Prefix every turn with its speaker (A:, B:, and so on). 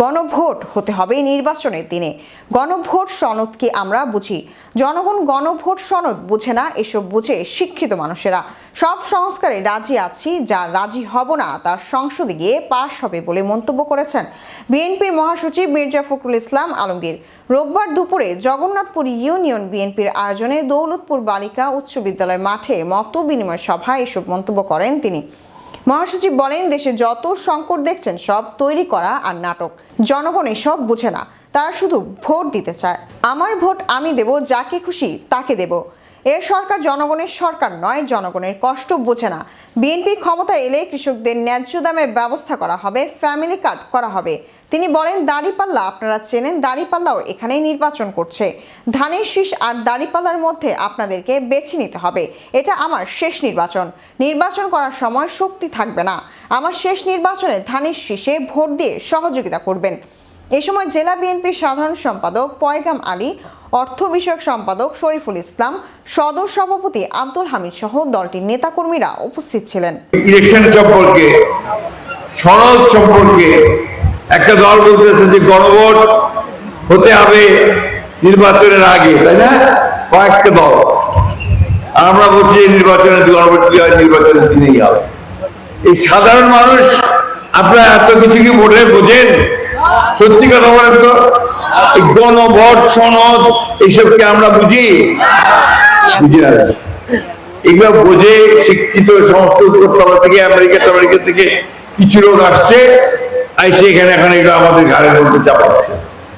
A: গণভোট হতে হবে নির্বাচনের দিনে। গণভোট সনদকে আমরা বুঝি। জনগণ গণভোট সনদ বুঝে না, এসব বুঝে শিক্ষিত মানুষেরা। সব সংস্কারে রাজি আছি, যা রাজি হব না, তা সংসদে গিয়ে পাশ হবে বলে মন্তব্য করেছেন বিএনপির মহাসচিব মির্জা ফখরুল ইসলাম আলমগীর। রোববার দুপুরে জগন্নাথপুর ইউনিয়ন বিএনপির আয়োজনে দৌলতপুর বালিকা উচ্চ বিদ্যালয় মাঠে মত বিনিময় সভায় এসব মন্তব্য করেন তিনি। মহাসচিব বলেন, দেশে যত সংকট দেখছেন, সব তৈরি করা আর নাটক। জনগণ সব বুঝে না। তারা শুধু ভোট দিতে চায়। আমার ভোট আমি দেব, যাকে খুশি তাকে দেব। এ সরকার জনগণের সরকার নয়, জনগণের কষ্ট বোঝে না। বিএনপি ক্ষমতা এলে কৃষকদের ন্যায্য দামের ব্যবস্থা করা হবে, ফ্যামিলি কার্ড করা হবে। তিনি বলেন, দাঁড়িপাল্লা আপনারা চেনেন, দাড়িপাল্লাও এখানে নির্বাচন করছে। ধানের শীষ আর দাঁড়িপাল্লার মধ্যে আপনাদেরকে বেছে নিতে হবে। এটা আমার শেষ নির্বাচন। নির্বাচন করার সময় শক্তি থাকবে না। আমার শেষ নির্বাচনে ধানের শীষে ভোট দিয়ে সহযোগিতা করবেন। এ সময় জেলা বিএনপির সাধারণ সম্পাদক পয়গাম আলী, অর্থ বিষয়ক সম্পাদক শরীফুল ইসলাম সদস্য সভাপতি আব্দুল হামিদ সহ দলটির নেতাকর্মীরা উপস্থিত ছিলেন।
B: ইলেকশন সম্পর্কে, সনদ সম্পর্কে একটা দল বলতেছে যে গণভোট হতে হবে নির্বাচনের আগে, তাই না? কয়েকটা দল। আমরা বলছি নির্বাচনের গণভোট কি হয়, নির্বাচনের দিনেই হবে। এই সাধারণ মানুষ আপনারা এত কিছু কি ভোটে বোঝেন? সত্যি কথা বলেন তো? গণভট সনদ, এইসবকে আমরা বুঝি? বুঝি না এগুলো বোঝে শিক্ষিত সমস্ত থেকে, আমেরিকা আমেরিকা থেকে কিছু লোক আসছে, আইসে এখানে এখন এগুলো আমাদের ঘাড়ের মধ্যে চাপাচ্ছে